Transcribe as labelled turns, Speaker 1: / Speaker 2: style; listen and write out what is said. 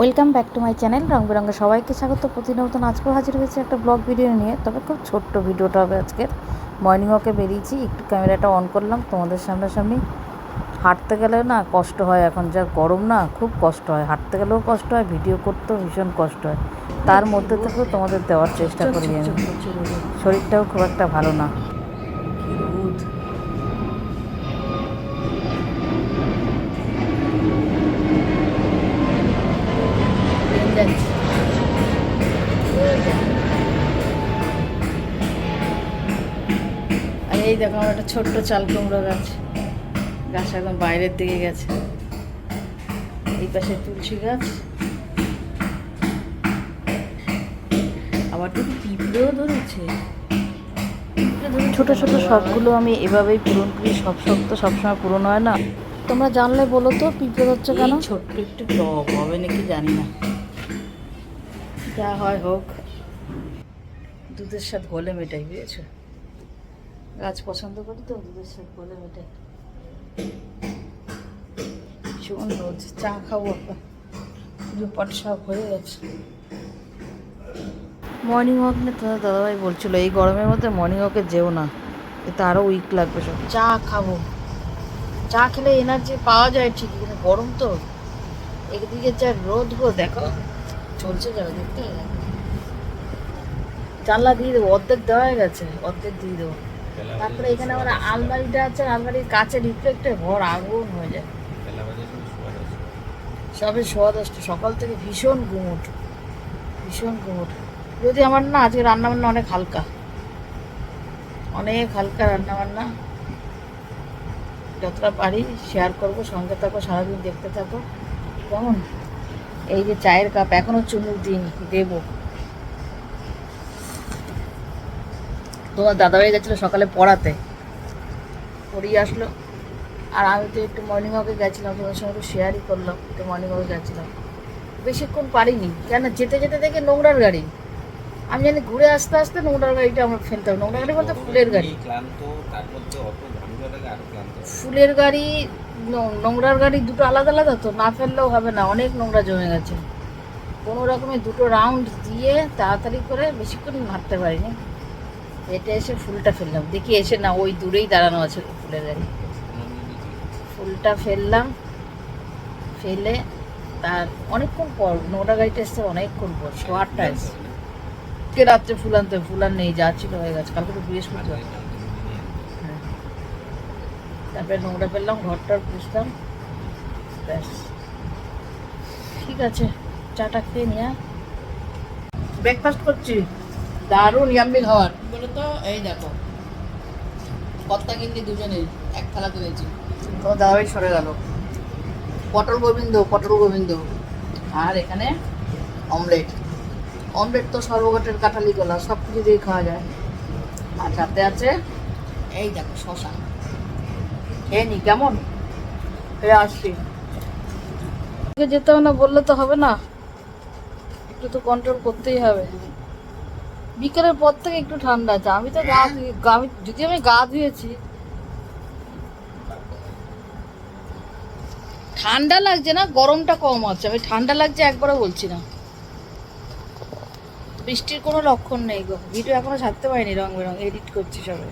Speaker 1: Welcome back to my channel Rang Berange সবাইকে স্বাগত। প্রতিনিয়তন আজকেও হাজির হয়েছে একটা ব্লগ ভিডিও নিয়ে, তবে খুব ছোট্ট ভিডিওটা হবে আজকের মর্নিং ওয়াকে বেরিয়েছি, একটু ক্যামেরাটা অন করলাম, তোমাদের সামনাসামনি হাঁটতে গেলে না কষ্ট হয়, এখন যা গরম না, খুব কষ্ট হয়। হাঁটতে গেলেও কষ্ট হয়, ভিডিও করতেও ভীষণ কষ্ট হয়। তার মধ্যে থেকেও তোমাদের দেওয়ার চেষ্টা করি আমি। শরীরটাও খুব একটা ভালো না। এই দেখো আমার একটা ছোট্ট চাল কুমড়ো গাছ। গাছ একদম বাইরের দিকে গেছে। এই পাশে তুলসী গাছ। আবার তো পিঁপড়েও ধরেছে। ছোট ছোট শখগুলো আমি এভাবেই পূরণ করি। সব শখ তো সবসময় পূরণ হয় না। তোমরা জানলে বলো তো পিঁপড়ে ধরছে কেন? ছোট্ট একটু টব হবে নাকি জানি না। যা হয় হোক। দুধের সাথে ঘোলে মেটাই বুঝেছ? গাছ পছন্দ করি তো দুধের সাথে ঘোলে মেটাই ভীষণ রোদ চা খাব দুপাট সব হয়ে গেছে। মর্নিং ওয়াক নিয়ে তোমার দাদাভাই বলছিল এই গরমের মধ্যে মর্নিং ওয়াকে যেও না। এতে আরও উইক লাগবে সব। চা খাব। চা খেলে এনার্জি পাওয়া যায় ঠিকই কিন্তু গরম তো। একদিকে যা রোদ গো দেখো। চলছে যাবে দেখতে। জানলা দিয়ে দেবো অর্ধেক দেওয়া গেছে অর্ধেক দিয়ে দেবো। তারপরে এখানে আমার আলমারিটা আছে, আলমারির কাছে রিফ্লেক্টে ঘর আগুন হয়ে যায়। সবে সোয়া দশটা, সকাল থেকে ভীষণ গুমুট ভীষণ গুমুট যদি আমার না, আজকে রান্নাবান্না অনেক হালকা। অনেক হালকা রান্নাবান্না। যতটা পারি শেয়ার করব, সঙ্গে থাকো, সারাদিন দেখতে থাকো। কেমন? এই যে চায়ের কাপ এখনও চুমুক দিন দেবো। তোমার দাদাভাই গেছিল সকালে পড়াতে। পড়িয়ে আসলো। আর আমি তো একটু মর্নিং ওয়াকে গেছিলাম তোমার সঙ্গে একটু শেয়ারই করলাম একটু মর্নিং ওয়াকে গেছিলাম। বেশিক্ষণ পারিনি কেন যেতে যেতে দেখে নোংরার গাড়ি। আমি জানি ঘুরে আসতে আসতে নোংরার গাড়িটা আমার ফেলতে হবে। নোংরা গাড়ি বলতে ফুলের গাড়ি। ফুলের গাড়ি নোংরার গাড়ি দুটো আলাদা আলাদা তো না ফেললেও হবে না অনেক নোংরা জমে গেছে। কোনো রকমে দুটো রাউন্ড দিয়ে তাড়াতাড়ি করে বেশিক্ষণ হাঁটতে পারিনি। এটা এসে ফুলটা ফেললাম। দেখি এসে না ওই দূরেই দাঁড়ানো আছে ফুলের গাড়ি। ফুলটা ফেললাম, ফেলে তার অনেকক্ষণ পর নোংরা গাড়িটা এসছে অনেকক্ষণ পর শো আটটা এসছে রাত্রে ফুল আনতে ফুল আর নেই, যা ছিল হয়ে গেছে। কালকে তো বৃহস্পতিবার। হ্যাঁ। তারপরে নোংরা ফেললাম ঘরটার পুষতাম ব্যাস। ঠিক আছে চাটা খেয়ে নিয়ে ব্রেকফাস্ট করছি। দারুণ ইয়াম্মি খাবার বলো তো এই দেখো কত্তা কিনলি দুজনে এক থালা করেছি তোমার দাদাভাই সরে গেল। পটল গোবিন্দ পটল গোবিন্দ। আর এখানে অমলেট। অমলেট তো সর্বঘটের কাঁঠালি গলা সব কিছু দিয়ে খাওয়া যায়। আর সাথে আছে এই দেখো শশা। খেয়ে নি কেমন? খেয়ে আসছি। যেতে হবে না বললে তো হবে না। একটু তো কন্ট্রোল করতেই হবে। বিকেলের পর থেকে একটু ঠান্ডা আছে। আমি তো গা আমি যদি আমি গা ধুয়েছি। ঠান্ডা লাগছে না, গরমটা কম আছে। আমি ঠান্ডা লাগছে একবারও বলছি না। বৃষ্টির কোনো লক্ষণ নেই গো। ভিডিও এখনও ছাড়তে পারিনি রং বেরং এডিট করছি সবাই।